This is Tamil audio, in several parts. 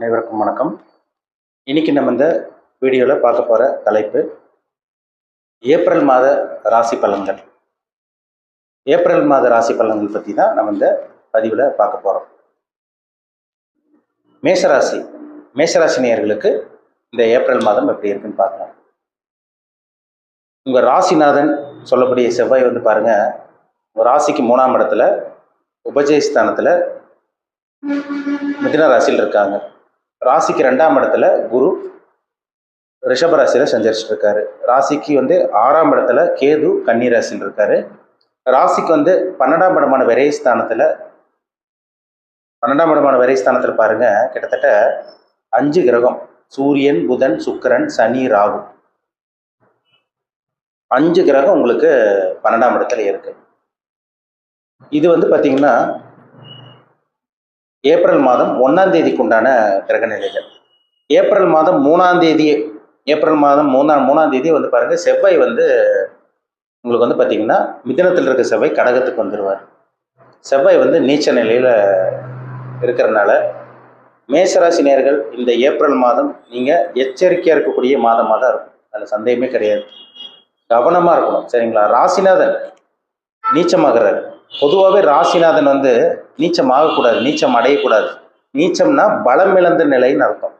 அனைவருக்கும் வணக்கம். இன்னைக்கு நம்ம இந்த வீடியோவில் பார்க்க போகிற தலைப்பு ஏப்ரல் மாத ராசி பலன்கள். ஏப்ரல் மாத ராசி பலன்கள் பற்றி தான் நம்ம இந்த பதிவில் பார்க்க போகிறோம் மேஷராசி மேஷராசி நேயர்களுக்கு இந்த ஏப்ரல் மாதம் எப்படி இருக்குன்னு பார்க்கலாம். உங்கள் ராசிநாதன் சொல்லக்கூடிய செவ்வாய் வந்து பாருங்கள் உங்கள் ராசிக்கு மூணாம் இடத்துல உபஜயஸ்தானத்தில் மிதுன ராசியில் இருக்காங்க. ராசிக்கு ரெண்டாம் இடத்துல குரு ரிஷபராசியில் சஞ்சரிச்சுட்டு இருக்காரு ராசிக்கு வந்து ஆறாம் இடத்துல கேது கன்னி இருக்காரு. ராசிக்கு வந்து பன்னெண்டாம் இடமான விரைஸ்தானத்தில் பன்னெண்டாம் இடமான விரைஸ்தானத்தில் பாருங்க கிட்டத்தட்ட அஞ்சு கிரகம் சூரியன் புதன் சுக்கரன் சனி ராகு. அஞ்சு கிரகம் உங்களுக்கு பன்னெண்டாம் இடத்துல இருக்கு. இது வந்து பார்த்தீங்கன்னா ஏப்ரல் மாதம் ஒன்றாம் தேதிக்கு உண்டான கிரக நிலைகள் ஏப்ரல் மாதம் மூணாம் தேதி ஏப்ரல் மாதம் மூணாம் மூணாம் தேதி வந்து பாருங்க செவ்வாய் வந்து உங்களுக்கு வந்து பார்த்தீங்கன்னா மிதனத்தில் இருக்க செவ்வாய் கடகத்துக்கு வந்துடுவார் செவ்வாய் வந்து நீச்ச நிலையில் இருக்கிறனால மேசராசி நேர்கள் இந்த ஏப்ரல் மாதம் நீங்கள் எச்சரிக்கையாக இருக்கக்கூடிய மாதமாக தான் இருக்கும். அதில் சந்தேகமே கிடையாது. கவனமாக இருக்கணும் சரிங்களா? ராசிநாதன் நீச்சமாகிறார். பொதுவாகவே ராசிநாதன் வந்து நீச்சம் ஆகக்கூடாது நீச்சம் அடையக்கூடாது. நீச்சம்னா பலம் இழந்த நிலைன்னு அர்த்தம்.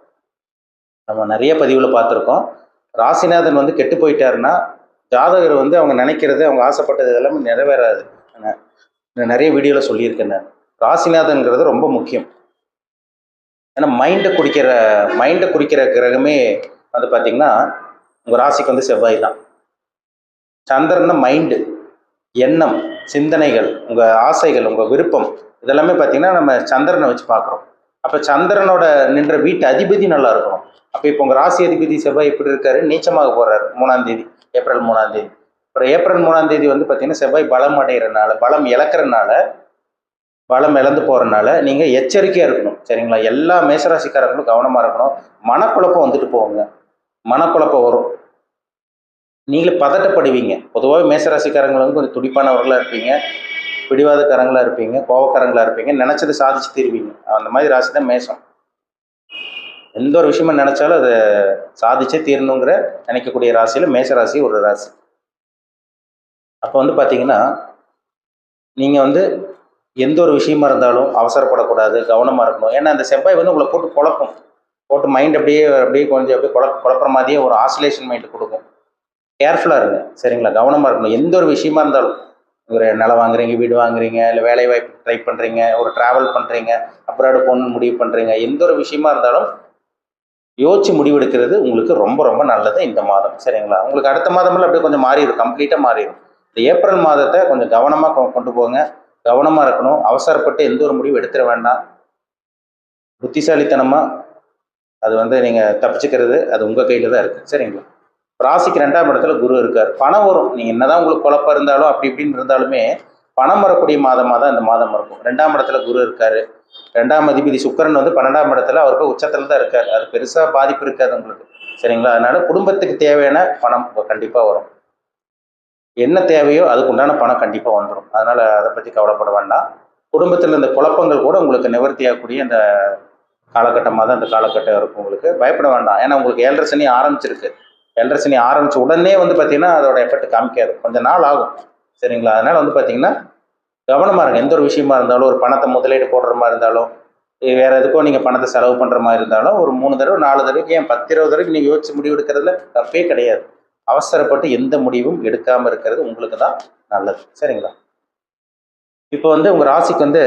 நம்ம நிறைய பதிவில் பார்த்துருக்கோம். ராசிநாதன் வந்து கெட்டு போயிட்டாருன்னா ஜாதகர் வந்து அவங்க நினைக்கிறது அவங்க ஆசைப்பட்டது எல்லாமே நிறைவேறாது. நான் நான் நிறைய வீடியோவில் சொல்லியிருக்கேன் நான். ராசிநாதன்கிறது ரொம்ப முக்கியம். ஏன்னா மைண்டை குடிக்கிற மைண்டை குடிக்கிற கிரகமே வந்து பார்த்திங்கன்னா உங்கள் ராசிக்கு வந்து செவ்வாய் தான். சந்திரன்னா மைண்டு எண்ணம் சிந்தனைகள் உங்கள் ஆசைகள் உங்கள் விருப்பம் இதெல்லாமே பார்த்தீங்கன்னா நம்ம சந்திரனை வச்சு பார்க்குறோம் அப்போ சந்திரனோட நின்ற வீட்டு அதிபதி நல்லா இருக்கும் அப்போ இப்போ உங்கள் ராசி அதிபதி செவ்வாய் எப்படி இருக்காரு? நீச்சமாக போகிறாரு மூணாம் தேதி ஏப்ரல் மூணாம் தேதி. அப்புறம் ஏப்ரல் மூணாம் தேதி வந்து பார்த்தீங்கன்னா செவ்வாய் பலம் அடைகிறனால பலம் இழக்கிறனால பலம் இழந்து போகிறனால நீங்கள் எச்சரிக்கையாக இருக்கணும் சரிங்களா? எல்லா மேசராசிக்காரங்களும் கவனமாக இருக்கணும். மனக்குழப்பம் வந்துட்டு போவாங்க மனக்குழப்பம் வரும். நீங்களே பதட்டப்படுவீங்க. பொதுவாக மேசராசிக்காரங்கள் வந்து கொஞ்சம் துடிப்பானவர்களாக இருப்பீங்க. பிடிவாதக்காரங்களாக இருப்பீங்க. கோவக்காரங்களாக இருப்பீங்க. நினச்சதை சாதிச்சு தீர்வீங்க. அந்த மாதிரி ராசி தான் மேசம். எந்த ஒரு விஷயமா நினச்சாலும் அதை சாதிச்சே தீரணுங்கிற நினைக்கக்கூடிய ராசியில் மேசராசி ஒரு ராசி. அப்போ வந்து பார்த்தீங்கன்னா நீங்கள் வந்து எந்த ஒரு விஷயமா இருந்தாலும் அவசரப்படக்கூடாது கவனமாக இருக்கணும். ஏன்னா அந்த செவ்வாய் வந்து உங்களை போட்டு குழப்பம். போட்டு மைண்ட் அப்படியே அப்படியே கொஞ்சம் அப்படியே குழப்ப குழப்புற மாதிரியே ஒரு ஆசிலேஷன் மைண்டு கொடுக்கும். கேர்ஃபுல்லாக இருங்க. சரிங்களா? கவனமாக இருக்கணும். எந்த ஒரு விஷயமா இருந்தாலும். ஒரு நிலம் வாங்குறீங்க வீடு வாங்குறீங்க இல்லை வேலை வாய்ப்பு ட்ரை பண்ணுறீங்க ஒரு ட்ராவல் பண்ணுறீங்க அப்ராடு போகணும்னு முடிவு பண்ணுறீங்க எந்த ஒரு விஷயமா இருந்தாலும் யோசிச்சு முடிவெடுக்கிறது உங்களுக்கு ரொம்ப ரொம்ப நல்லது இந்த மாதம். சரிங்களா? உங்களுக்கு அடுத்த மாதமெல்லாம் அப்படியே கொஞ்சம் மாறிடும். கம்ப்ளீட்டாக மாறிடும். இந்த ஏப்ரல் மாதத்தை கொஞ்சம் கவனமாக கொண்டு போங்க. கவனமாக இருக்கணும். அவசரப்பட்டு எந்த ஒரு முடிவு எடுத்துட வேண்டாம். புத்திசாலித்தனமாக அது வந்து நீங்கள் தப்பிச்சுக்கிறது அது உங்கள் கையில் தான் இருக்குது சரிங்களா? ராசிக்கு ரெண்டாம் இடத்துல குரு இருக்கார். பணம் வரும். நீங்கள் என்னதான் உங்களுக்கு குழப்பம் இருந்தாலும் அப்படி இப்படின்னு இருந்தாலுமே பணம் வரக்கூடிய மாதமாக தான் இந்த மாதம் இருக்கும். ரெண்டாம் இடத்துல குரு இருக்கார். ரெண்டாம் அதிபதி சுக்கரன் வந்து பன்னெண்டாம் இடத்துல அவருக்கு உச்சத்தில் தான் இருக்கார். அது பெருசாக பாதிப்பு இருக்காது உங்களுக்கு. சரிங்களா? அதனால குடும்பத்துக்கு தேவையான பணம் கண்டிப்பாக வரும். என்ன தேவையோ அதுக்கு உண்டான பணம் கண்டிப்பாக வந்துடும் அதனால் அதை பற்றி கவலைப்பட வேண்டாம். குடும்பத்தில் இந்த குழப்பங்கள் கூட உங்களுக்கு நிவர்த்தியாகக்கூடிய அந்த காலகட்டமாக தான் அந்த காலகட்டம் இருக்கும் உங்களுக்கு. பயப்பட வேண்டாம். ஏன்னா உங்களுக்கு ஏழரை சனி ஆரம்பிச்சிருக்கு. ஏழரை ஆரம்பித்த உடனே வந்து பார்த்தீங்கன்னா அதோட எஃபெக்ட் காமிக்காது. கொஞ்சம் நாள் ஆகும். சரிங்களா? அதனால் வந்து பார்த்தீங்கன்னா கவனமாக இருங்க. எந்த ஒரு விஷயமா இருந்தாலும் ஒரு பணத்தை முதலீடு போடுற மாதிரி இருந்தாலும் வேற எதுக்கோ நீங்கள் பணத்தை செலவு பண்ணுற மாதிரி இருந்தாலும் ஒரு மூணு தடவை நாலு தடவைக்கு ஏன் பத்து இருபது தடவைக்கு நீங்கள் யோசிச்சு முடிவு எடுக்கிறதுல தப்பே கிடையாது. அவசரப்பட்டு எந்த முடிவும் எடுக்காமல் இருக்கிறது உங்களுக்கு தான் நல்லது. சரிங்களா? இப்போ வந்து உங்கள் ராசிக்கு வந்து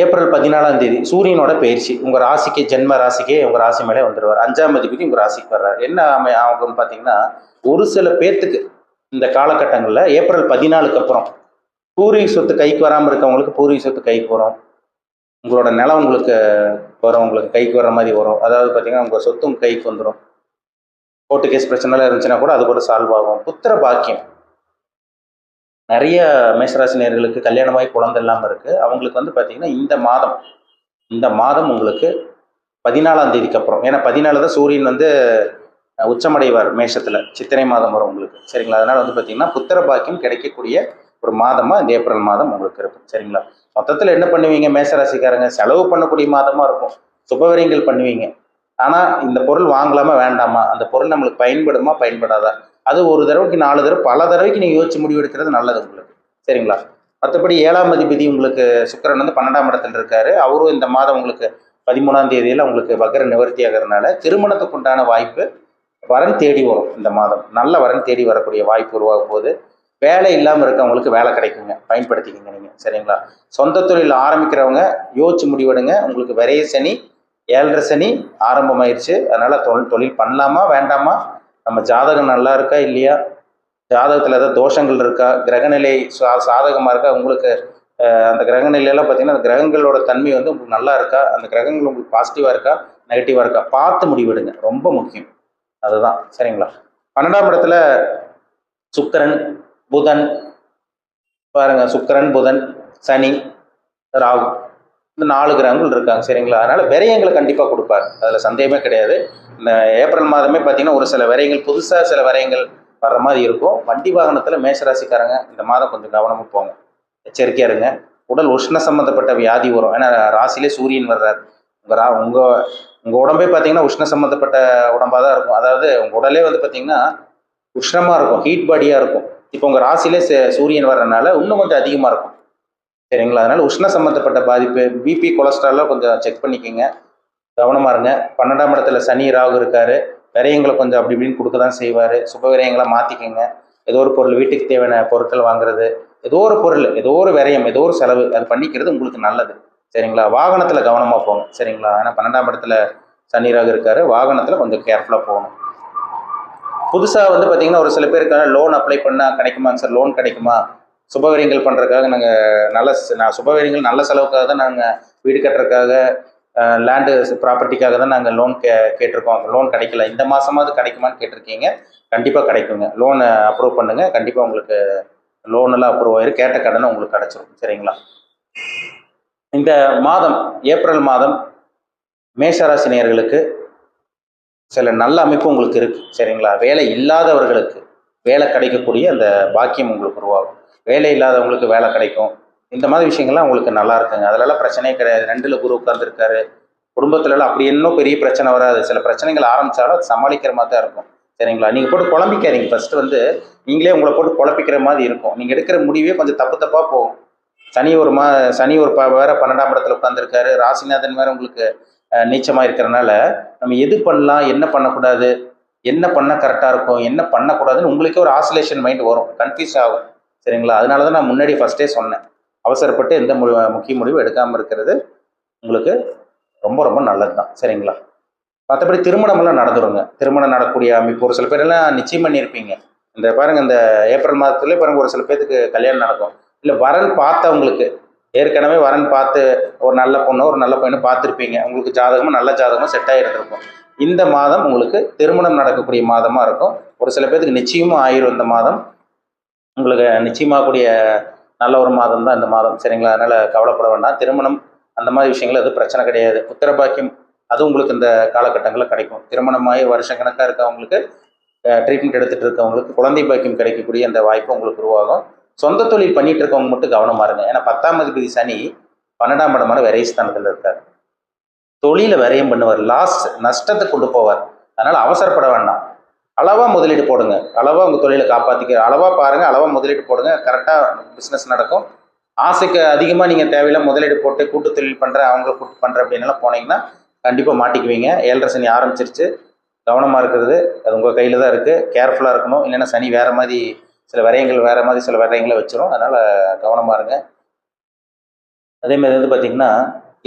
ஏப்ரல் பதினாலாம் தேதி சூரியனோட பயிற்சி. உங்கள் ராசிக்கு ஜென்ம ராசிக்கே உங்கள் ராசி மேலே வந்துடுவார். அஞ்சாம் அதிபதி உங்கள் ராசிக்கு வர்றார். என்ன அமை ஆகும்னு பார்த்தீங்கன்னா ஒரு சில பேர்த்துக்கு இந்த காலகட்டங்களில் ஏப்ரல் பதினாலுக்கு அப்புறம் பூர்வீக சொத்து கைக்கு வராமல் இருக்கவங்களுக்கு பூர்வீக சொத்து கைக்கு வரும். உங்களோட நிலம் உங்களுக்கு வரும். உங்களுக்கு கைக்கு வர மாதிரி வரும். அதாவது பார்த்தீங்கன்னா உங்கள் சொத்தும் கைக்கு வந்துடும் கோர்ட்டு கேஸ் பிரச்சனைலாம் இருந்துச்சுன்னா கூட அது கூட சால்வ் ஆகும். புத்திர பாக்கியம். நிறைய மேஷராசி நேர்களுக்கு கல்யாணமாகி குழந்தை இல்லாமல் இருக்குது அவங்களுக்கு வந்து பார்த்திங்கன்னா இந்த மாதம் இந்த மாதம் உங்களுக்கு பதினாலாம் தேதிக்கு அப்புறம். ஏன்னா பதினாலு தான் சூரியன் வந்து உச்சமடைவார் மேஷத்தில். சித்திரை மாதம் வரும் உங்களுக்கு. சரிங்களா? அதனால் வந்து பார்த்திங்கன்னா புத்திர பாக்கியம் கிடைக்கக்கூடிய ஒரு மாதமாக இந்த ஏப்ரல் மாதம் உங்களுக்கு இருக்கும். சரிங்களா? மொத்தத்தில் என்ன பண்ணுவீங்க? மேசராசிக்காரங்க செலவு பண்ணக்கூடிய மாதமாக இருக்கும். சுபவரியங்கள் பண்ணுவீங்க. ஆனால் இந்த பொருள் வாங்கலாமா? வேண்டாமா? அந்த பொருள் நம்மளுக்கு பயன்படுமா? பயன்படாதா? அது ஒரு தடவைக்கு நாலு தடவை பல தடவைக்கு நீங்கள் யோசிச்சு முடிவு எடுக்கிறது நல்லது உங்களுக்கு. சரிங்களா? மற்றபடி ஏழாம் அதிபதி உங்களுக்கு சுக்கரன் வந்து பன்னெண்டாம் இடத்துல இருக்காரு. அவரும் இந்த மாதம் உங்களுக்கு பதிமூணாம் தேதியில் உங்களுக்கு வக்கர நிவர்த்தி ஆகிறதுனால திருமணத்துக்கு உண்டான வாய்ப்பு வரன் தேடி வரும் இந்த மாதம். நல்ல வரன் தேடி வரக்கூடிய வாய்ப்பு உருவாக போகுது. வேலை இல்லாமல் இருக்கவங்களுக்கு வேலை கிடைக்குங்க. பயன்படுத்திக்கங்க நீங்கள் சரிங்களா? சொந்த தொழில் ஆரம்பிக்கிறவங்க யோசிச்சு முடிவெடுங்க. உங்களுக்கு விரைய சனி ஏழரை சனி ஆரம்பமாயிருச்சு. அதனால தொழில் தொழில் பண்ணலாமா வேண்டாமா? நம்ம ஜாதகம் நல்லா இருக்கா இல்லையா? ஜாதகத்தில் ஏதாவது தோஷங்கள் இருக்கா? கிரகநிலை சா சாதகமாக இருக்கா? உங்களுக்கு அந்த கிரகநிலையெல்லாம் பார்த்தீங்கன்னா அந்த கிரகங்களோட தன்மை வந்து உங்களுக்கு நல்லா இருக்கா? அந்த கிரகங்கள் உங்களுக்கு பாசிட்டிவாக இருக்கா? நெகட்டிவாக இருக்கா? பார்த்து முடிவெடுங்க. ரொம்ப முக்கியம். அதுதான். சரிங்களா? பன்னெண்டாம் இடத்துல சுக்கிரன் புதன். பாருங்கள் சுக்கரன் புதன் சனி ராகு. இந்த நாலு கிரகங்கள் இருக்காங்க சரிங்களா? அதனால் விரயங்களை கண்டிப்பாக கொடுப்பார். அதில் சந்தேகமே கிடையாது. இந்த ஏப்ரல் மாதமே பார்த்தீங்கன்னா ஒரு சில விரயங்கள் புதுசாக சில விரயங்கள் வர்ற மாதிரி இருக்கும். வண்டி வாகனத்தில் மேஷராசிக்காரங்க இந்த மாதம் கொஞ்சம் கவனமாக போங்க. எச்சரிக்கையாக இருங்க. உடல் உஷ்ண சம்மந்தப்பட்ட வியாதி வரும். ஏன்னா ராசிலே சூரியன் வர்றார். உங்கள் ரா உங்கள் உங்கள் உடம்பே பார்த்தீங்கன்னா உஷ்ண சம்மந்தப்பட்ட உடம்பாக தான் இருக்கும். அதாவது உங்கள் உடலே வந்து பார்த்தீங்கன்னா உஷ்ணமாக இருக்கும். ஹீட் பாடியாக இருக்கும். இப்போ உங்கள் ராசியிலே சே- சூரியன் வர்றதுனால இன்னும் கொஞ்சம் அதிகமாக இருக்கும். சரிங்களா? அதனால் உஷ்ண சம்மந்தப்பட்ட பாதிப்பு பிபி கொலஸ்ட்ரால்லாம் கொஞ்சம் செக் பண்ணிக்கோங்க. கவனமாக இருங்க. பன்னெண்டாம் இடத்துல சனி ராகு இருக்காரு. விரயங்களை கொஞ்சம் அப்படி இப்படின்னு கொடுக்க தான் செய்வார். சுப விரயங்களை மாற்றிக்கோங்க ஏதோ ஒரு பொருள் வீட்டுக்கு தேவையான பொருட்கள் வாங்குறது ஏதோ ஒரு பொருள் ஏதோ ஒரு விரயம் ஏதோ ஒரு செலவு அது பண்ணிக்கிறது உங்களுக்கு நல்லது. சரிங்களா? வாகனத்தில் கவனமாக போகணும். சரிங்களா? ஏன்னா பன்னெண்டாம் இடத்துல சனி ராகு இருக்காரு. வாகனத்தில் கொஞ்சம் கேர்ஃபுல்லாக போகணும். புதுசாக வந்து பார்த்திங்கன்னா ஒரு சில பேருக்கான லோன் அப்ளை பண்ணால் கிடைக்குமாங்க சார் லோன் கிடைக்குமா? சுபவிரயங்கள் பண்ணுறதுக்காக நாங்கள் நல்ல நான் சுபவிரயங்கள் நல்ல செலவுக்காக தான் நாங்கள் வீடு கட்டுறதுக்காக லேண்டு ப்ராப்பர்ட்டிக்காக தான் நாங்கள் லோன் கே கேட்டிருக்கோம். லோன் கிடைக்கல. இந்த மாதமாவது கிடைக்குமான்னு கேட்டிருக்கீங்க. கண்டிப்பாக கிடைக்குங்க. லோனை அப்ரூவ் பண்ணுங்கள் கண்டிப்பாக உங்களுக்கு லோன் எல்லாம் அப்ரூவ் ஆயிரு கேட்ட கடனை உங்களுக்கு கிடச்சிரும். சரிங்களா? இந்த மாதம் ஏப்ரல் மாதம் மேஷராசி நேயர்களுக்கு சில நல்ல அமைப்பு உங்களுக்கு இருக்குது சரிங்களா? வேலை இல்லாதவர்களுக்கு வேலை கிடைக்கக்கூடிய அந்த பாக்கியம் உங்களுக்கு உருவாகும். வேலை இல்லாதவங்களுக்கு வேலை கிடைக்கும். இந்த மாதிரி விஷயங்கள்லாம் உங்களுக்கு நல்லா இருக்குங்க. அதெல்லாம் பிரச்சனையே கிடையாது. ரெண்டுல குரு உட்கார்ந்துருக்காரு. குடும்பத்துலலாம் அப்படி இன்னும் பெரிய பிரச்சனை வராது. சில பிரச்சனைகள் ஆரம்பித்தாலும் அது சமாளிக்கிற மாதிரி தான் இருக்கும். சரிங்களா? நீங்கள் போட்டு குழம்பிக்காதீங்க. ஃபஸ்ட்டு வந்து நீங்களே உங்களை போட்டு குழப்பிக்கிற மாதிரி இருக்கும். நீங்கள் எடுக்கிற முடிவே கொஞ்சம் தப்பு தப்பாக போகும். சனி ஒரு மா சனி ஒரு ப வேற பன்னெண்டாம் இடத்துல உட்காந்துருக்காரு ராசிநாதன் வேற உங்களுக்கு நீச்சமாக இருக்கிறனால நம்ம எது பண்ணலாம்? என்ன பண்ணக்கூடாது? என்ன பண்ண கரெக்டாக இருக்கும்? என்ன பண்ணக்கூடாதுன்னு உங்களுக்கே ஒரு ஆசிலேஷன் மைண்ட் வரும். கன்ஃபியூஸ் ஆகும். சரிங்களா? அதனால தான் நான் முன்னாடி ஃபஸ்ட்டே சொன்னேன். அவசரப்பட்டு எந்த முடிவு முக்கிய முடிவு எடுக்காமல் இருக்கிறது உங்களுக்கு ரொம்ப ரொம்ப நல்லது தான். சரிங்களா? மற்றபடி திருமணமெல்லாம் நடந்துருங்க. திருமணம் நடக்கக்கூடிய அமைப்பு ஒரு சில பேரெல்லாம் நிச்சயம் பண்ணியிருப்பீங்க. இந்த பாருங்க இந்த ஏப்ரல் மாதத்துலேயே பாருங்க ஒரு சில பேர்த்துக்கு கல்யாணம் நடக்கும். இல்லை வரன் பார்த்தவங்களுக்கு ஏற்கனவே வரன் பார்த்து ஒரு நல்ல பொண்ணோ ஒரு நல்ல பையனோ பார்த்துருப்பீங்க. உங்களுக்கு ஜாதகமும் நல்ல ஜாதகமும் செட் ஆகிருந்திருக்கும் இந்த மாதம் உங்களுக்கு திருமணம் நடக்கக்கூடிய மாதமாக இருக்கும். ஒரு சில பேர்த்துக்கு நிச்சயமும் ஆயிரும் இந்த மாதம். உங்களுக்கு நிச்சயமாகக்கூடிய நல்ல ஒரு மாதம் தான் இந்த மாதம் சரிங்களா? அதனால் கவலைப்பட வேண்டாம். திருமணம் அந்த மாதிரி விஷயங்கள் அது பிரச்சனை கிடையாது. புத்திர பாக்கியம் அது உங்களுக்கு இந்த காலகட்டங்களில் கிடைக்கும். திருமணமாகி வருஷம் கணக்காக இருக்கவங்களுக்கு ட்ரீட்மெண்ட் எடுத்துகிட்டு இருக்கவங்களுக்கு குழந்தை பாக்கியம் கிடைக்கக்கூடிய அந்த வாய்ப்பு உங்களுக்கு உருவாகும். சொந்த தொழில் பண்ணிட்டு இருக்கவங்க மட்டும் கவனமா இருங்க. ஏன்னா பத்தாம் அதிபதி சனி பன்னெண்டாம் இடமான விரைஸ்தானத்தில் இருக்கார். தொழில விரயம் பண்ணுவார். லாஸ் நஷ்டத்தை கொண்டு போவார். அதனால் அவசரப்பட வேண்டாம். அளவாக முதலீடு போடுங்க. அளவாக உங்கள் தொழிலை காப்பாற்றிக்க அளவாக பாருங்கள் அளவாக முதலீடு போடுங்க. கரெக்டாக பிஸ்னஸ் நடக்கும். ஆசைக்கு அதிகமாக நீங்கள் தேவையில்ல முதலீடு போட்டு கூட்டு தொழில் பண்ணுற அவங்க கூட்டு பண்ணுற அப்படின்லாம் போனீங்கன்னா கண்டிப்பாக மாட்டிக்குவீங்க. ஏழரை சனி ஆரம்பிச்சிருச்சு. கவனமாக இருக்கிறது. அது உங்கள் கையில் தான் இருக்குது கேர்ஃபுல்லாக இருக்கணும். இல்லைன்னா சனி வேறு மாதிரி சில விரயங்கள் வேறு மாதிரி சில விரயங்களை வச்சிரும். அதனால் கவனமாக இருங்க. அதேமாதிரி வந்து பார்த்தீங்கன்னா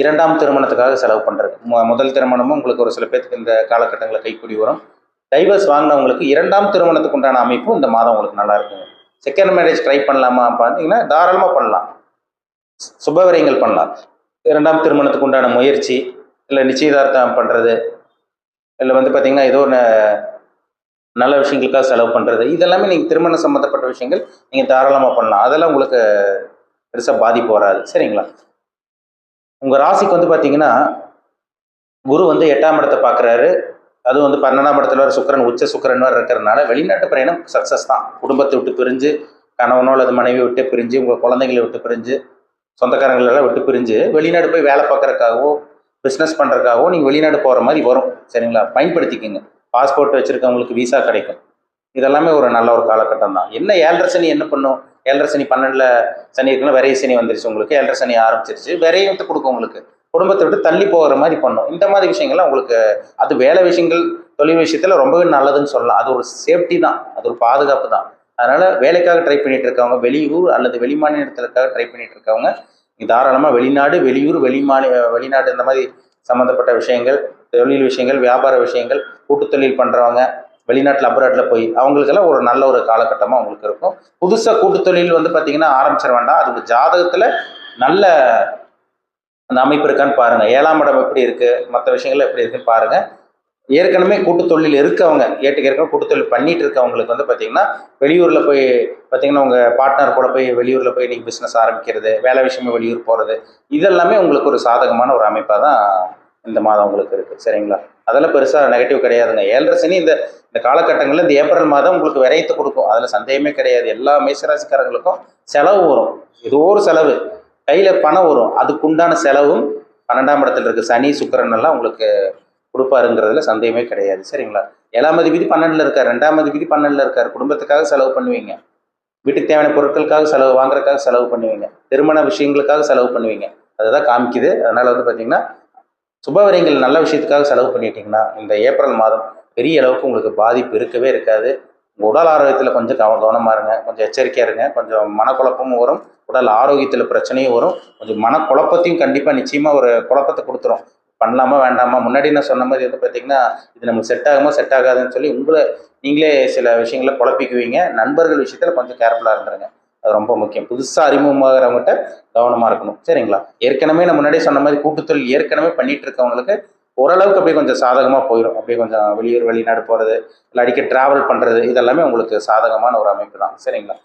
இரண்டாம் திருமணத்துக்காக செலவு பண்ணுறது முதல் திருமணமும் உங்களுக்கு ஒரு சில பேர்த்துக்கு இந்த காலகட்டங்களில் கைக்கூடி வரும். டைவர்ஸ் வாங்கினவங்களுக்கு இரண்டாம் திருமணத்துக்கு உண்டான அமைப்பும் இந்த மாதம் உங்களுக்கு நல்லா இருக்குங்க செகண்ட் மேரேஜ் ட்ரை பண்ணலாமா பார்த்தீங்கன்னா தாராளமாக பண்ணலாம். சுபவிரயங்கள் பண்ணலாம். இரண்டாம் திருமணத்துக்கு உண்டான முயற்சி இல்லை நிச்சயதார்த்தம் பண்ணுறது இல்லை வந்து பார்த்தீங்கன்னா ஏதோ ஒன்று நல்ல விஷயங்களுக்காக செலவு பண்ணுறது இதெல்லாமே நீங்கள் திருமணம் சம்மந்தப்பட்ட விஷயங்கள் நீங்கள் தாராளமாக பண்ணலாம். அதெல்லாம் உங்களுக்கு பெருசாக பாதிப்பு வராது. சரிங்களா? உங்கள் ராசிக்கு வந்து பார்த்தீங்கன்னா குரு வந்து எட்டாம் இடத்தை பார்க்குறாரு. அதுவும் வந்து பன்னெண்டாம் இடத்துல வர சுக்கரன் உச்ச சுக்கரன் வர இருக்கிறதுனால வெளிநாட்டு பிரயாணம் சக்ஸஸ் தான். குடும்பத்தை விட்டு பிரிஞ்சு கணவனோ அல்லது மனைவி விட்டு பிரிஞ்சு உங்கள் குழந்தைங்களை விட்டு பிரிஞ்சு சொந்தக்காரங்களெல்லாம் விட்டு பிரிஞ்சு வெளிநாடு போய் வேலை பார்க்குறக்காகவோ பிஸ்னஸ் பண்ணுறக்காகவோ நீங்கள் வெளிநாடு போகிற மாதிரி வரும். சரிங்களா? பயன்படுத்திக்கோங்க. பாஸ்போர்ட் வச்சுருக்கவங்களுக்கு விசா கிடைக்கும். இதெல்லாமே ஒரு நல்ல ஒரு காலகட்டம் தான். என்ன ஏழரை சனி என்ன பண்ணும்? ஏழரை சனி பன்னெண்டில் சனி இருக்குன்னா விரைய சனி வந்துருச்சு உங்களுக்கு. ஏழரை சனி ஆரம்பிச்சிருச்சு. விரையத்தை கொடுக்கும் உங்களுக்கு. குடும்பத்தை விட்டு தள்ளி போகிற மாதிரி பண்ணும். இந்த மாதிரி விஷயங்கள்லாம் உங்களுக்கு அது வேலை விஷயங்கள் தொழில் விஷயத்தில் ரொம்பவே நல்லதுன்னு சொல்லலாம். அது ஒரு சேஃப்டி தான். அது ஒரு பாதுகாப்பு தான். அதனால் வேலைக்காக ட்ரை பண்ணிட்டு இருக்கவங்க வெளியூர் அல்லது வெளி மாநிலத்திற்காக ட்ரை பண்ணிட்டு இருக்கவங்க தாராளமாக வெளிநாடு வெளியூர் வெளிமாநில வெளிநாடு இந்த மாதிரி சம்மந்தப்பட்ட விஷயங்கள் தொழில் விஷயங்கள் வியாபார விஷயங்கள் கூட்டு தொழில் பண்ணுறவங்க வெளிநாட்டில் அப்ராட்டில் போய் அவங்களுக்கெல்லாம் ஒரு நல்ல ஒரு காலகட்டமாக அவங்களுக்கு இருக்கும். புதுசாக கூட்டு தொழில் வந்து பார்த்தீங்கன்னா ஆரம்பிச்சிட வேண்டாம். அது ஜாதகத்தில் நல்ல அந்த அமைப்பு இருக்கான்னு பாருங்கள் ஏழாம் இடம் எப்படி இருக்குது மற்ற விஷயங்கள் எப்படி இருக்குன்னு பாருங்கள் ஏற்கனவே கூட்டுத்தொழில் இருக்கவங்க ஏட்டுக்கு ஏற்கனவே கூட்டுத்தொழில் பண்ணிட்டு இருக்கவங்களுக்கு வந்து பார்த்தீங்கன்னா வெளியூரில் போய் பார்த்தீங்கன்னா உங்கள் பார்ட்னர் கூட போய் வெளியூரில் போய் நீங்கள் பிஸ்னஸ் ஆரம்பிக்கிறது வேலை விஷயமா வெளியூர் போகிறது இதெல்லாமே உங்களுக்கு ஒரு சாதகமான ஒரு அமைப்பாக தான் இந்த மாதம் உங்களுக்கு இருக்குது சரிங்களா? அதெல்லாம் பெருசாக நெகட்டிவ் கிடையாதுங்க. ஏழரை சனி இந்த இந்த காலகட்டங்களில் இந்த ஏப்ரல் மாதம் உங்களுக்கு விரயத்தை கொடுக்கும். அதில் சந்தேகமே கிடையாது. எல்லா மேசராசிக்காரங்களுக்கும் செலவு வரும். ஏதோ ஒரு செலவு. கையில் பணம் வரும். அதுக்குண்டான செலவும் பன்னெண்டாம் இடத்துல இருக்க. சனி சுக்கரன் எல்லாம் உங்களுக்கு கொடுப்பாருங்கிறதுல சந்தேகமே கிடையாது. சரிங்களா? ஏழாம் அதிபதி பன்னெண்டில் இருக்கார். ரெண்டாம் அதிபதி பன்னெண்டில் இருக்கார். குடும்பத்துக்காக செலவு பண்ணுவீங்க. வீட்டுக்கு தேவையான பொருட்களுக்காக செலவு வாங்குறதுக்காக செலவு பண்ணுவீங்க. திருமண விஷயங்களுக்காக செலவு பண்ணுவீங்க. அதுதான் காமிக்குது. அதனால வந்து பார்த்தீங்கன்னா சுபவரியங்கள் நல்ல விஷயத்துக்காக செலவு பண்ணிட்டீங்கன்னா இந்த ஏப்ரல் மாதம் பெரிய அளவுக்கு உங்களுக்கு பாதிப்பு இருக்கவே இருக்காது. உடல் ஆரோக்கியத்தில் கொஞ்சம் கவ கவனமாக இருங்க. கொஞ்சம் எச்சரிக்கையாக இருங்க. கொஞ்சம் மனக்குழப்பமும் வரும். உடல் ஆரோக்கியத்தில் பிரச்சனையும் வரும். கொஞ்சம் மனக்குழப்பத்தையும் கண்டிப்பாக நிச்சயமாக ஒரு குழப்பத்தை கொடுத்துரும். பண்ணலாமா வேண்டாமா? முன்னாடி நான் சொன்ன மாதிரி வந்து பார்த்தீங்கன்னா இது நமக்கு செட் ஆகுமா செட் ஆகாதுன்னு சொல்லி உங்களை நீங்களே சில விஷயங்களை குழப்பிக்குவீங்க. நண்பர்கள் விஷயத்தில் கொஞ்சம் கேர்ஃபுல்லாக இருந்துருங்க. அது ரொம்ப முக்கியம். புதுசாக அறிமுகமாகிறவங்ககிட்ட கவனமாக இருக்கணும். சரிங்களா? ஏற்கனவே நான் முன்னாடியே சொன்ன மாதிரி கூட்டுத்தொழில் ஏற்கனவே பண்ணிட்டு இருக்கவங்களுக்கு ஓரளவுக்கு அப்படியே கொஞ்சம் சாதகமாக போயிடும் அப்படியே கொஞ்சம் வெளியூர் வெளிநாடு போகிறது இல்லை அடிக்கடி ட்ராவல் பண்ணுறது இதெல்லாமே உங்களுக்கு சாதகமான ஒரு அமைப்பு தான். சரிங்களா?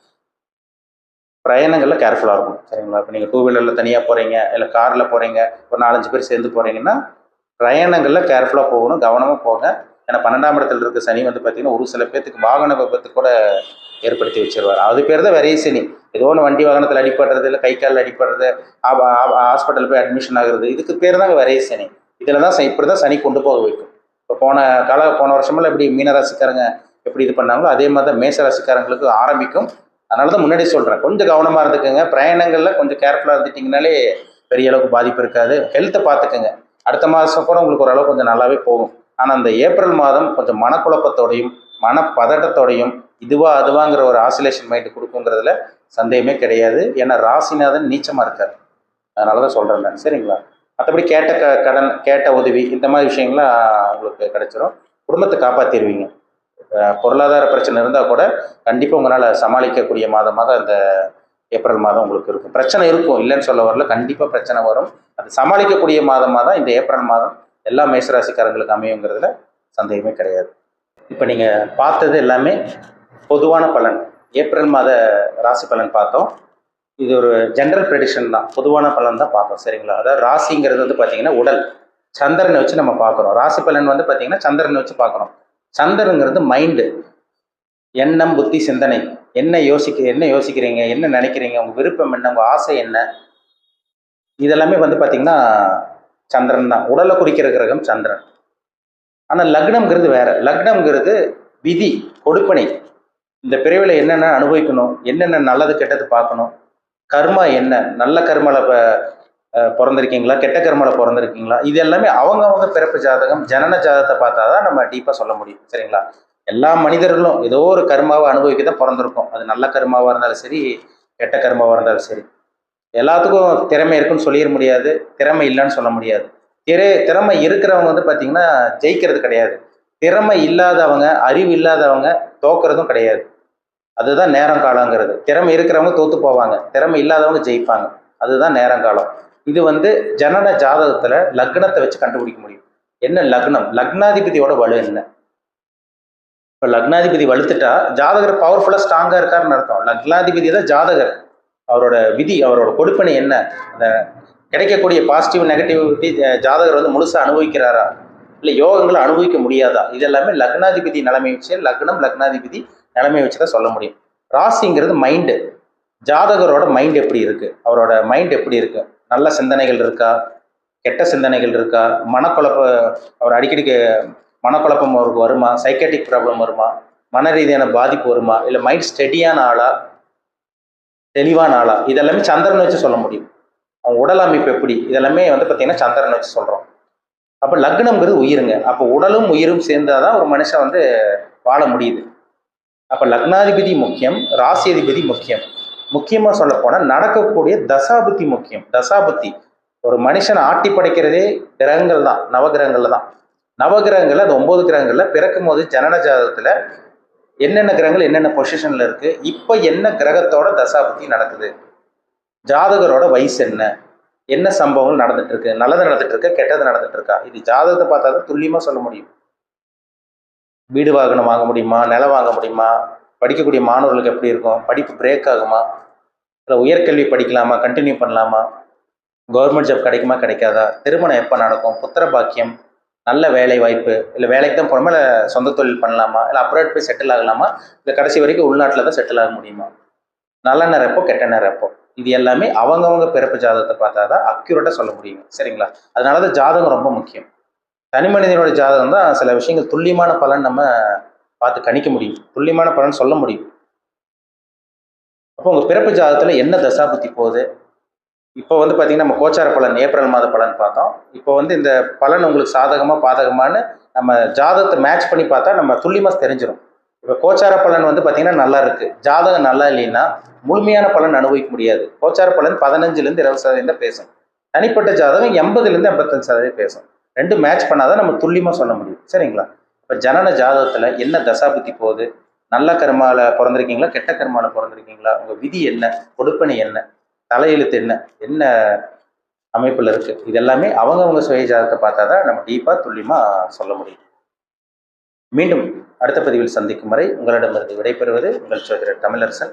பிரயாணங்களில் கேர்ஃபுல்லாக இருக்கும் சரிங்களா? இப்போ நீங்கள் டூ வீலரில் தனியாக போகிறீங்க இல்லை காரில் போகிறீங்க ஒரு நாலஞ்சு பேர் சேர்ந்து போகிறீங்கன்னா பிரயாணங்களில் கேர்ஃபுல்லாக போகணும் கவனமாக போங்க. ஏன்னா பன்னெண்டாம் இடத்துல இருக்க சனி வந்து பார்த்தீங்கன்னா ஒரு சில பேர்த்துக்கு வாகன விபத்து கூட ஏற்படுத்தி வச்சிருவார். அது பேர் தான் வெறைய சனி. ஏதோ ஒன்று வண்டி வாகனத்தில் அடிப்படுறது இல்லை கை காலில் அடிப்படுறது ஹாஸ்பிட்டல் போய் அட்மிஷன் ஆகுறது இதுக்கு பேர் தாங்க வெறைய சனி. இதில் தான் இப்படி தான் சனி கொண்டு போக வைக்கும். இப்போ போன கால போன வருஷமெல்லாம் எப்படி மீனராசிக்காரங்க எப்படி இது பண்ணாங்களோ அதே மாதிரி தான் மேசராசிக்காரங்களுக்கு ஆரம்பிக்கும். அதனால தான் முன்னாடி சொல்கிறேன் கொஞ்சம் கவனமாக இருந்துக்கோங்க. பிரயாணங்களில் கொஞ்சம் கேர்ஃபுல்லாக இருந்துட்டிங்கனாலே பெரிய அளவுக்கு பாதிப்பு இருக்காது. ஹெல்த்தை பார்த்துக்கோங்க. அடுத்த மாதம் கூட உங்களுக்கு ஓரளவு கொஞ்சம் நல்லாவே போகும். ஆனால் அந்த ஏப்ரல் மாதம் கொஞ்சம் மனக்குழப்பத்தோடையும் மனப்பதட்டத்தோடையும் இதுவா அதுவாங்கிற ஒரு ஆசிலேஷன் மைண்டு கொடுக்குங்கிறதுல சந்தேகமே கிடையாது. ஏன்னா ராசிநாதன் நீச்சமாக இருக்கார். அதனால தான் சொல்கிறேன் நான். சரிங்களா? மற்றபடி கேட்ட க கடன் கேட்ட உதவி இந்த மாதிரி விஷயங்கள்லாம் உங்களுக்கு கிடைச்சிரும். குடும்பத்தை காப்பாற்றிடுவீங்க பொருளாதார பிரச்சனை இருந்தால் கூட கண்டிப்பாக உங்களால் சமாளிக்கக்கூடிய மாதமாக அந்த ஏப்ரல் மாதம் உங்களுக்கு இருக்கும். பிரச்சனை இருக்கும் இல்லைன்னு சொல்ல வரல. கண்டிப்பாக பிரச்சனை வரும். அது சமாளிக்கக்கூடிய மாதமாக தான் இந்த ஏப்ரல் மாதம் எல்லா மேசராசிக்காரங்களுக்கு அமையுங்கிறதுல சந்தேகமே கிடையாது. இப்போ நீங்கள் பார்த்தது எல்லாமே பொதுவான பலன். ஏப்ரல் மாத ராசி பலன் பார்த்தோம். இது ஒரு ஜென்ரல் ப்ரெடிஷன் தான். பொதுவான பலன் தான் பார்த்தோம் சரிங்களா? அதாவது ராசிங்கிறது வந்து பார்த்தீங்கன்னா உடல். சந்திரனை வச்சு நம்ம பார்க்குறோம். ராசி பலன் வந்து பார்த்தீங்கன்னா சந்திரனை வச்சு பார்க்குறோம். சந்திரங்கிறது மைண்டு எண்ணம் புத்தி சிந்தனை. என்ன யோசிக்க என்ன யோசிக்கிறீங்க? என்ன நினைக்கிறீங்க? உங்கள் விருப்பம் என்ன? உங்கள் ஆசை என்ன? இதெல்லாமே வந்து பார்த்தீங்கன்னா சந்திரன் தான். உடலை குறிக்கிற கிரகம் சந்திரன். ஆனால் லக்னம்ங்கிறது வேற. லக்னம்ங்கிறது விதி கொடுப்பனை. இந்த பிரிவில் என்னென்ன அனுபவிக்கணும்? என்னென்ன நல்லது கெட்டது பார்க்கணும்? கர்மா என்ன? நல்ல கர்மால ப- பிறந்திருக்கீங்களா? கெட்ட கர்மால பிறந்திருக்கீங்களா? இது எல்லாமே அவங்கவங்க பிறப்பு ஜாதகம் ஜனன ஜாதகத்தை பார்த்தா தான் நம்ம டீப்பாக சொல்ல முடியும். சரிங்களா? எல்லா மனிதர்களும் ஏதோ ஒரு கர்மாவை அனுபவிக்க தான் பிறந்திருக்கோம். அது நல்ல கர்மாவாக இருந்தாலும் சரி கெட்ட கர்மாவாக இருந்தாலும் சரி. எல்லாத்துக்கும் திறமை இருக்குன்னு சொல்லிட முடியாது. திறமை இல்லைன்னு சொல்ல முடியாது. திரை திறமை இருக்கிறவங்க வந்து பார்த்தீங்கன்னா ஜெயிக்கிறது கிடையாது. திறமை இல்லாதவங்க அறிவு இல்லாதவங்க தோக்கிறதும் கிடையாது. அதுதான் நேரம் காலங்கிறது திறமை இருக்கிறவங்க தோத்து போவாங்க. திறமை இல்லாதவங்க ஜெயிப்பாங்க. அதுதான் நேரங்காலம். இது வந்து ஜனன ஜாதகத்துல லக்னத்தை வச்சு கண்டுபிடிக்க முடியும். என்ன லக்னம்? லக்னாதிபதியோட வலு என்ன? இப்போ லக்னாதிபதி வலுத்துட்டா ஜாதகர் பவர்ஃபுல்லாக ஸ்ட்ராங்காக இருக்காருன்னு அர்த்தம். லக்னாதிபதி தான் ஜாதகர். அவரோட விதி அவரோட கொடுப்பனை என்ன? அந்த கிடைக்கக்கூடிய பாசிட்டிவ் நெகட்டிவிட்டி ஜாதகர் வந்து முழுசாக அனுபவிக்கிறாரா? இல்லை யோகங்களை அனுபவிக்க முடியாதா? இது எல்லாமே லக்னாதிபதி நிலைமை வச்சு லக்னம் லக்னாதிபதி நிலைமையை வச்சு தான் சொல்ல முடியும். ராசிங்கிறது மைண்டு ஜாதகரோட மைண்ட் எப்படி இருக்குது அவரோட மைண்ட் எப்படி இருக்குது நல்ல சிந்தனைகள் இருக்கா? கெட்ட சிந்தனைகள் இருக்கா? மனக்குழப்ப அவர் அடிக்கடி மனக்குழப்பம் அவருக்கு வருமா? சைக்காட்டிக் ப்ராப்ளம் வருமா? மன ரீதியான பாதிப்பு வருமா? இல்லை மைண்ட் ஸ்டெடியான ஆளா? தெளிவான ஆளா? இதெல்லாமே சந்திரன் வச்சு சொல்ல முடியும். அவன் உடல் அமைப்பு எப்படி? இதெல்லாமே வந்து பார்த்தீங்கன்னா சந்திரன் வச்சு சொல்கிறோம் அப்போ லக்னம்ங்கிறது உயிருங்க. அப்போ உடலும் உயிரும் சேர்ந்தாதான் ஒரு மனுஷன் வந்து வாழ முடியுது. அப்போ லக்னாதிபதி முக்கியம் ராசியதிபதி முக்கியம். முக்கியமாக சொல்ல போனால் நடக்கக்கூடிய தசாபுத்தி முக்கியம். தசாபுத்தி ஒரு மனுஷனை ஆட்டி படைக்கிறதே கிரகங்கள் தான் நவகிரகங்கள்ல தான். நவகிரகங்கள்ல அந்த ஒன்பது கிரகங்கள்ல பிறக்கும் போது ஜனன ஜாதகத்துல என்னென்ன கிரகங்கள் என்னென்ன பொசிஷன்ல இருக்கு இப்போ என்ன கிரகத்தோட தசாபுத்தி நடக்குது? ஜாதகரோட வயசு என்ன? என்ன சம்பவங்கள் நடந்துட்டு இருக்கு? நல்லது நடந்துட்டு இருக்கா? கெட்டது நடந்துட்டு இருக்கா? இது ஜாதகத்தை பார்த்தா தான் துல்லியமா சொல்ல முடியும். வீடு வாகனம் வாங்க முடியுமா? நிலம் வாங்க முடியுமா? படிக்கக்கூடிய மாணவர்களுக்கு எப்படி இருக்கும்? படிப்பு பிரேக் ஆகுமா? இல்லை உயர்கல்வி படிக்கலாமா? கண்டினியூ பண்ணலாமா? கவர்மெண்ட் ஜாப் கிடைக்குமா? கிடைக்காதா? திருமணம் எப்போ நடக்கும்? புத்திர பாக்கியம் நல்ல வேலை வாய்ப்பு இல்லை வேலைக்கு தான் போகணுமா? இல்லை சொந்த தொழில் பண்ணலாமா? இல்லை அப்ராட் போய் செட்டில் ஆகலாமா? இல்லை கடைசி வரைக்கும் உள்நாட்டில் தான் செட்டில் ஆக முடியுமா? நல்ல நேரம் எப்போ கெட்ட நேரம் எப்போ இது எல்லாமே அவங்கவுங்க பிறப்பு ஜாதகத்தை பார்த்தா தான் அக்யூரேட்டாக சொல்ல முடியும். சரிங்களா? அதனால தான் ஜாதகம் ரொம்ப முக்கியம். தனி மனிதனோட ஜாதகம் தான் சில விஷயங்கள் துல்லியமான பலன் நம்ம பார்த்து கணிக்க முடியும். துல்லியமான பலன் சொல்ல முடியும். அப்போ உங்கள் பிறப்பு ஜாதகத்தில் என்ன தசாபுத்தி போகுது? இப்போ வந்து பார்த்தீங்கன்னா நம்ம கோச்சார பலன் ஏப்ரல் மாத பலன் பார்த்தோம். இப்போ வந்து இந்த பலன் உங்களுக்கு சாதகமாக பாதகமானு நம்ம ஜாதகத்தை மேட்ச் பண்ணி பார்த்தா நம்ம துல்லியமாக தெரிஞ்சிடும் இப்போ கோச்சார பலன் வந்து பார்த்தீங்கன்னா நல்லா இருக்குது ஜாதகம் நல்லா இல்லைன்னா முழுமையான பலன் அனுபவிக்க முடியாது. கோச்சார பலன் பதினஞ்சுலேருந்து இருபது சதவீதம் தான் பேசும். தனிப்பட்ட ஜாதகம் எண்பதுலேருந்து எண்பத்தஞ்சு சதவீதம் பேசும். ரெண்டு மேட்ச் பண்ணாதான் நம்ம துல்லியமாக சொல்ல முடியும். சரிங்களா? இப்போ ஜனன ஜாதகத்தில் என்ன தசாபுத்தி போகுது? நல்ல கர்மாவில் பிறந்திருக்கீங்களா? கெட்ட கர்மாவில் பிறந்திருக்கீங்களா? உங்கள் விதி என்ன? கொடுப்பனை என்ன? தலையெழுத்து என்ன? என்ன அமைப்பில் இருக்குது இது எல்லாமே அவங்கவங்க சுய ஜாதகத்தை பார்த்தா தான் நம்ம டீப்பாக துல்லியமாக சொல்ல முடியும். மீண்டும் அடுத்த பதிவில் சந்திக்கும் வரை உங்களிடமிருந்து விடைபெறுவது உங்கள் சோதரர் தமிழரசன்.